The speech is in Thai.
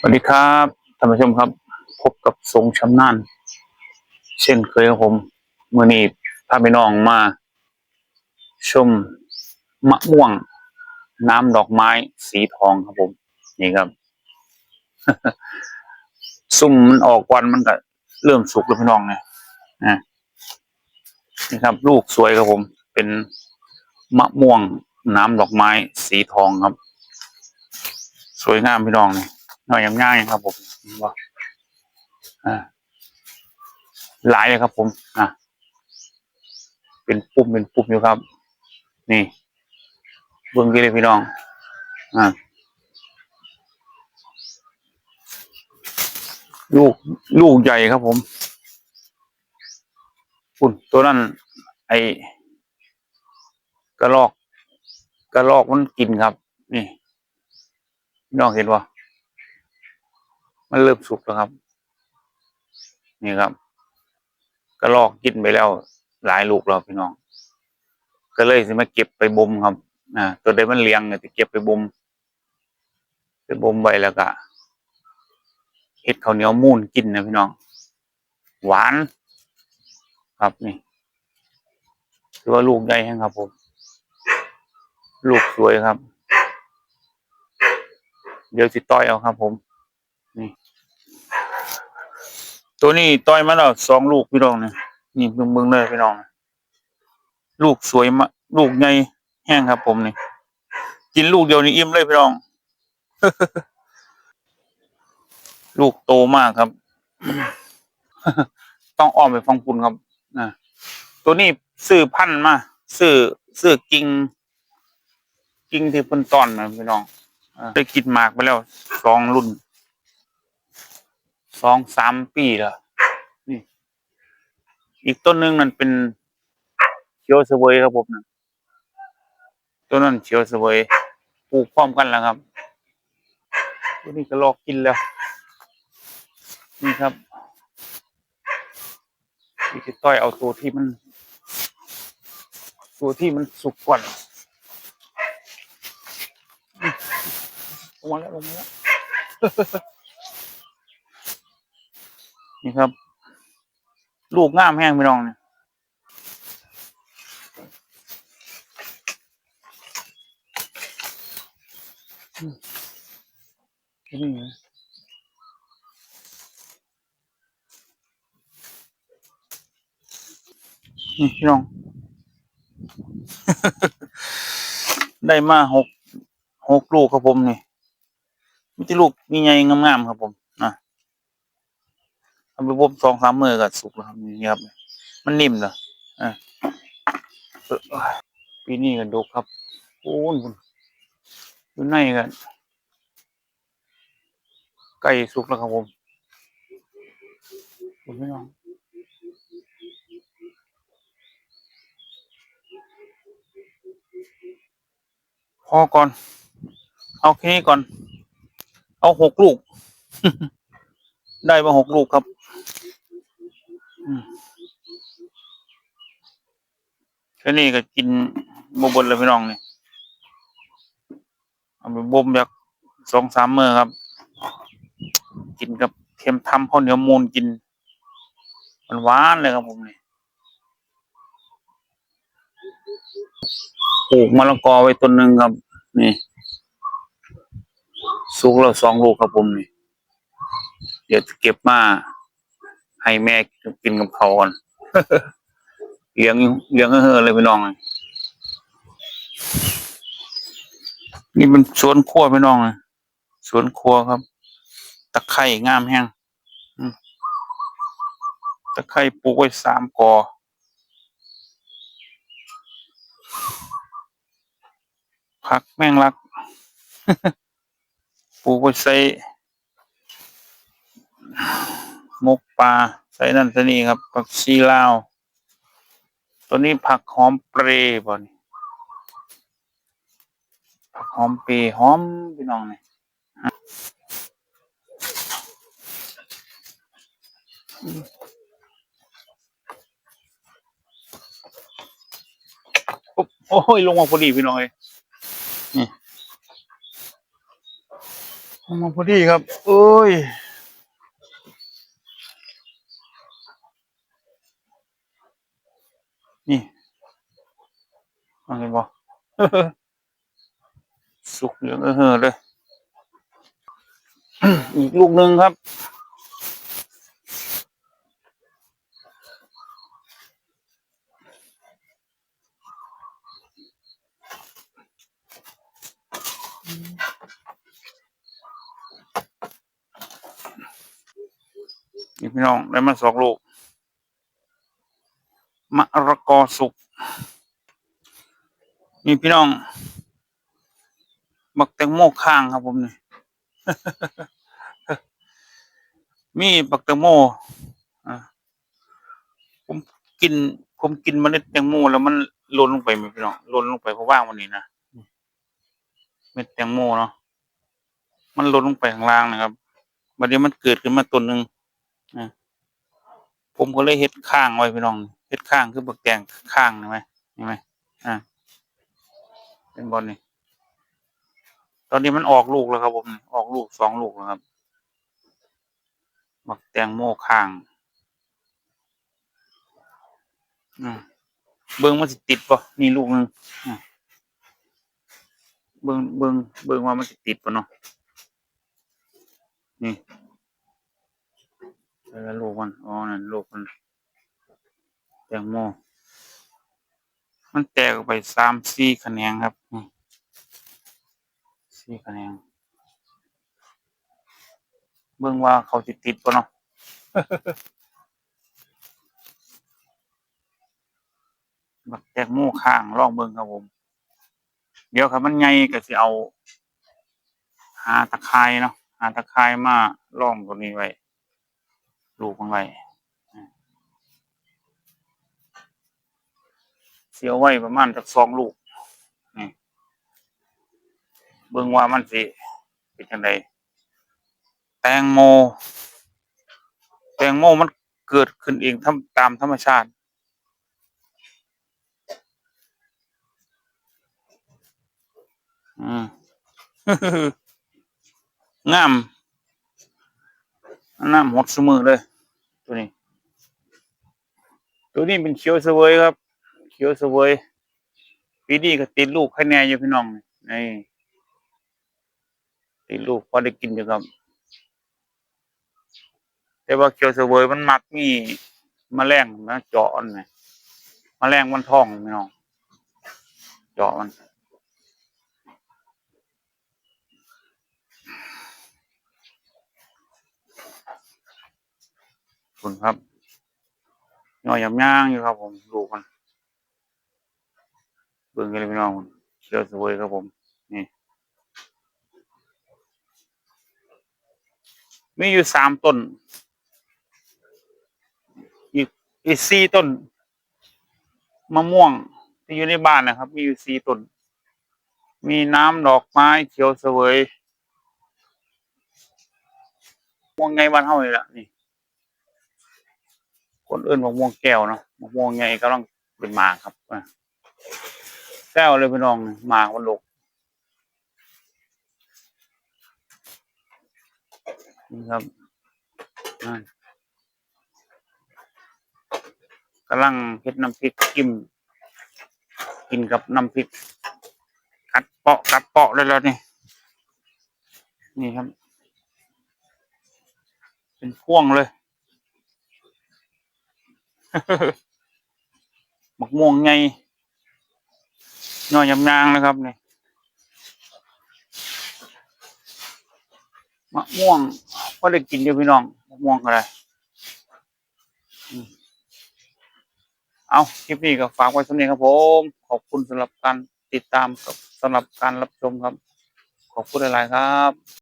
สวัสดีครับท่านผู้ชมครับ พบกับสงชำนาญเช่นเคยครับผมเมื่อนี้พาไปน้องมา ชมมะม่วง น้ำดอกไม้สีทองครับผม นี่ครับ ซุ่มมันออกวันมันก็เริ่มสุกแล้วพี่น้องเนี่ยนะนี่ครับ ลูกสวยครับผม เป็นมะม่วงน้ำดอกไม้สีทองครับ สวยงามพี่น้องเนี่ย หน่อยง่ายๆครับผมว่าอ่าหลายเลยครับผม อะ เป็นปุ่มเป็นปุ่มอยู่ครับ นี่เบิ้งดีเลยพี่น้อง อ่าลูกลูกใหญ่ครับผมคุณตัวนั้น ไอกระลอก กระลอกมันกินครับ นี่น้องเห็นว่า มันเริ่มสุกแล้วครับ นี่ครับกระลอกกินไปแล้วหลายลูกแล้วพี่น้อง ก็เลยสิมาเก็บไปบ่มครับอ่าตัวใดมันเลี้ยงเนี่ยจะเก็บไปบ่มไปบ่มไว้แล้วก็เฮ็ดข้าวเหนียวมูนกินนะพี่น้อง หวาน ครับนี่ถือว่าลูกใหญ่ครับผม ลูกสวยครับ เดี๋ยวสิต้อยเอาครับผม นี่ ตัวนี้ต้อยมาแล้วสองลูกพี่น้องเนี่ยนี่เบิ่งเบิ่งเลยพี่น้อง ลูกสวยมากลูกใหญ่แห้งครับผมนี่กินลูกเดียวนี่อิ่มเลยพี่น้อง ลูกโตมากครับ ต้องอ้อมไปฟังปุ่นครับนะตัวนี้ซื้อพันธุ์มาซื้อซื้อกิ่งกิ่งที่เพิ่นตอนมาพี่น้องได้กินหมากไปแล้วสองรุ่น สองสามปีแล้วนี่ อีกต้นหนึ่งนั่นเป็นเขียวเสวยครับผมนะต้นนั้นเขียวเสวยปลูกพร้อมกันแล้วครับตัวนี้ก็ลอกกินแล้ว นี่ครับนี่จะต้อยเอาตัวที่มัน ตัวที่มันสุกก่อนอืมลงมาแล้วลงมาแล้ว นี่ครับ ลูกงามแห้งพี่น้องเนี่ยอืมนี่นะนี่พี่น้อง ได้มาหกหกลูกครับผมนี่มีที่ลูกมีใหญ่งามๆครับผม ทำไปบ่มสองสามมือก็สุกแล้วครับนี่ครับ มันนิ่มเหรออะปีนี้กันดกครับ โอ้ยอยู่ในกันใกล้สุกแล้วครับผมคุณพี่น้องพอก่อน เอาแค่นี้ก่อน เอาหกลูก ได้มาหกลูกครับอืม แค่นี้ก็กินบบนเลยพี่น้องนี่เอาไปบ่มจากสองสามมือครับ กินกับเค็มทำข้าวเหนียวมูนกินมันหวานเลยครับผมนี่ปลูกมะละกอไว้ต้นหนึ่งครับ นี่สุกแล้วสองลูกครับผมนี่ เดี๋ยวเก็บมาให้แม่กินกับเขาก่อน เลี้ยงเลี้ยงเฮ้อเลยพี่น้องนี่เป็นสวนครัวพี่น้องเลยสวนครัวครับ ตะไคร่งามแห้งตะไคร่ปลูกไว้สามกอผักแมงลักปลูกไว้ใส่มกปลาใส่นั่นใส่นี่ครับผักชีลาว ตัวนี้ผักหอมเปรย์บ่นี่ผักหอมเปรย์หอมพี่น้องนี่ปุ๊บโอ้ยลงมาพอดีพี่น้องเลยนี่หเอามาพอดีครับโอ้ย นี่เอาเห็นบ่สุกเหลืองเออเฮอเลย อีกลูกหนึ่งครับ นี่พี่น้อง ได้มาสองลูก มะระกอสุก นี่พี่น้อง บักแตงโมข้างครับผมนี่ มีบักแตงโมอ่ผมกิน ผมกินเมล็ดแตงโมแล้วมันหล่นลงไปไหมพี่น้องหล่นลงไปเพราะว่างวันนี้นะเม็ดแตงโมเนาะมันหล่นลงไปข้างล่างนะครับบัดนี้มันเกิดขึ้นมาต้นหนึ่งอะผมก็เลยเฮ็ดข้างไว้พี่น้อง เฮ็ดข้างคือบักแตงข้างเห็นไหมเห็นไหมอ่าเป็นบอลนี่ตอนนี้มันออกลูกแล้วครับผมออกลูกสองลูกแล้วครับบักแตงโมข้างอืมเบิ้งมันสิติดป่ะนี่ลูกหนึ่งอะเบิ้งเบิ้งเบิ้งว่ามันสิติดป่ะเนาะนี่แล้วลูกมันอ๋อนั่นลูกมัน แตงโม มันแตกออกไปสามสี่คะแนนครับนี่สี่คะแนนเบิ่งว่าเขาสิติดป่ะเนาะบักแตงโมข้างลองเบิ่งครับผม เดี๋ยวครับมันใหญ่ก็สิเอา หาตะไคร้เนาะหาตะไคร้มาล่องตัวนี้ไว้ ลูกมันไว้อ่า เสียวไว้ประมาณสักสองลูกนี่เบิ่งว่ามันสิเป็นจังไดแตงโม แตงโมมันเกิดขึ้นเองทำตามธรรมชาติอืมงามน้ำหดสมือเลย ตัวนี้ ตัวนี้เป็นเขียวเสวยครับ ขียวสวยปีนี้ก็ติดลูกคะแนนอยู่พี่น้องนี่ติดลูกพอได้กินอยู่ครับ แต่ว่าเขียวสวยมันมักมีแมลงมาเจาะมันไงแมลงมันท้องพี่น้องเจาะมันคุณครับย่อยยำย่างอยู่ครับผมดูมัน บิ่งกันเลยพี่น้องเชียวสวยครับผม นี่ มีอยู่สามต้น อีกอีกสี่ต้น มะม่วงที่อยู่ในบ้านนะครับ มีอยู่สี่ต้น มีน้ำดอกไม้เขียวสวยม่วงไงบ้านเฮาเลยล่ะนี่ คนอื่นมะม่วงแก้วเนาะมะม่วงไงกำลังเป็นหมาครับอ่ ก้วเลยพี่น้องหมากมันหลกนี่ครับกำลังเฮ็ดน้ำพริกกิมกินกับน้ำพริก กัดเปาะกัดเปาะเลยแล้วนี่นี่ครับ เป็นพ่วงเลยมะม่วงไง ย่อยยำยางนะครับนี่มะม่วงก็ได้กินอยู่พี่น้องมะม่วงอะไรเอาคลิปนี้ก็ฝากไว้สำเนียงครับผม ขอบคุณสำหรับการติดตามกับสำหรับการรับชมครับ ขอบคุณหลาย ๆ ครับ